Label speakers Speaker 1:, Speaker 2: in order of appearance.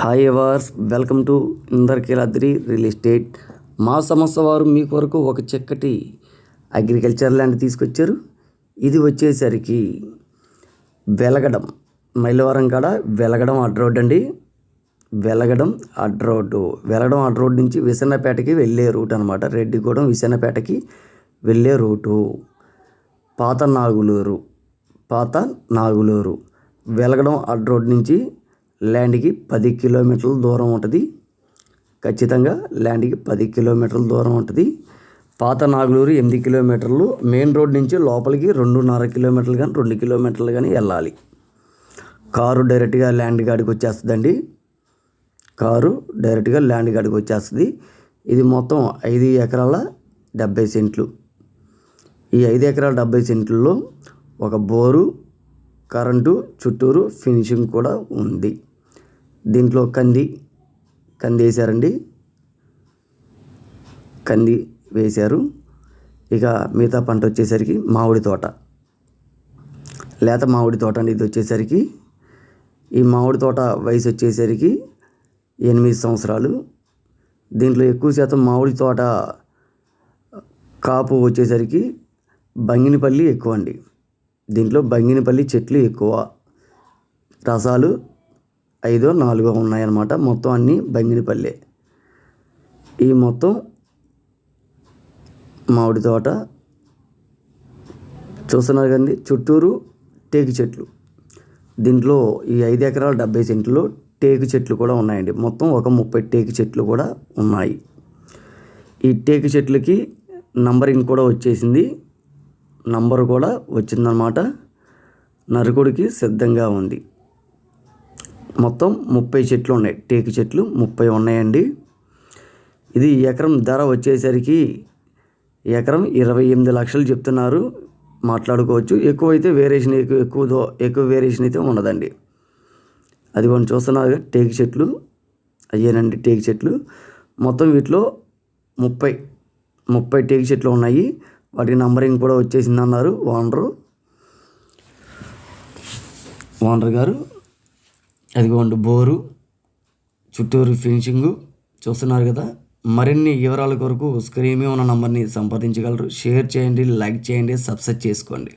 Speaker 1: Hi ఎవర్స్ welcome to Indrakeeladri real estate మా సంస్థ వారు మీ కొరకు ఒక చక్కటి అగ్రికల్చర్ ల్యాండ్ తీసుకొచ్చారు. ఇది వచ్చేసరికి వెలగడం మైలవరం కాడ వెలగడం అడ్ రోడ్ అండి. వెలగడం అడ్ రోడ్డు వెలగడం అడ్ రోడ్ నుంచి విసన్నపేటకి వెళ్ళే రూట్ అనమాట రెడ్డిగూడెం విసన్నపేటకి వెళ్ళే రూటు. పాత నాగులూరు పాత నాగులూరు. వెలగడం అడ్ రోడ్ నుంచి ల్యాండ్కి పది కిలోమీటర్ల దూరం ఉంటుంది. ఖచ్చితంగా ల్యాండ్కి పది కిలోమీటర్ల దూరం ఉంటుంది. పాత నాగులూరు ఎనిమిది కిలోమీటర్లు మెయిన్ రోడ్ నుంచి లోపలికి రెండున్నర కిలోమీటర్లు కానీ రెండు కిలోమీటర్లు కానీ వెళ్ళాలి. కారు డైరెక్ట్గా ల్యాండ్ కాడికి వచ్చేస్తుందండి. కారు డైరెక్ట్గా ల్యాండ్ కాడికి వచ్చేస్తుంది. ఇది మొత్తం ఐదు ఎకరాల డెబ్బై సెంట్లు. ఈ ఐదు ఎకరాల డెబ్బై సెంట్లలో ఒక బోరు కరెంటు చుట్టూరు ఫినిషింగ్ కూడా ఉంది. దీంట్లో కంది కంది వేశారండి. కంది వేశారు. ఇక మిగతా పంట వచ్చేసరికి మామిడి తోట. లేత మామిడి తోట అండి ఇది వచ్చేసరికి. ఈ మామిడి తోట వయసు వచ్చేసరికి ఎనిమిది సంవత్సరాలు. దీంట్లో ఎక్కువ శాతం మామిడి తోట కాపు వచ్చేసరికి బంగినపల్లి ఎక్కువ అండి. దీంట్లో బంగినపల్లి చెట్లు ఎక్కువ. రసాలు ఐదో నాలుగో ఉన్నాయన్నమాట. మొత్తం అన్నీ బంగినపల్లె. ఈ మొత్తం మామిడి తోట. చూస్తున్నారు కదండి చుట్టూరు టేకు చెట్లు. దీంట్లో ఈ ఐదు ఎకరాల డెబ్బై సెంట్లో టేకు చెట్లు కూడా ఉన్నాయండి. మొత్తం ఒక ముప్పై టేకు చెట్లు కూడా ఉన్నాయి. ఈ టేకు చెట్లకి నంబరింగ్ కూడా వచ్చేసింది. నంబర్ కూడా వచ్చిందన్నమాట. నరకుడికి సిద్ధంగా ఉంది. మొత్తం ముప్పై చెట్లు ఉన్నాయి. టేకు చెట్లు ముప్పై ఉన్నాయండి. ఇది ఎకరం ధర వచ్చేసరికి ఎకరం ఇరవై ఎనిమిది లక్షలు చెప్తున్నారు. మాట్లాడుకోవచ్చు. ఎక్కువ అయితే వేరియేషన్ ఎక్కువ ఎక్కువ ఎక్కువ వేరియేషన్ అయితే ఉండదండి. అది కొన్ని చూస్తున్నారు టేకు చెట్లు. అయ్యేనండి టేకు చెట్లు. మొత్తం వీటిలో ముప్పై ముప్పై టేకు చెట్లు ఉన్నాయి. వాటి నంబరింగ్ కూడా వచ్చేసింది అన్నారు ఓనరు. ఓనర్ గారు అదిగోండి బోరు చుట్టూరు ఫినిషింగు చూస్తున్నారు కదా. మరిన్ని వివరాల కొరకు స్క్రీన్ మీద ఉన్న నంబర్ని సంప్రదించగలరు. షేర్ చేయండి లైక్ చేయండి సబ్స్క్రైబ్ చేసుకోండి.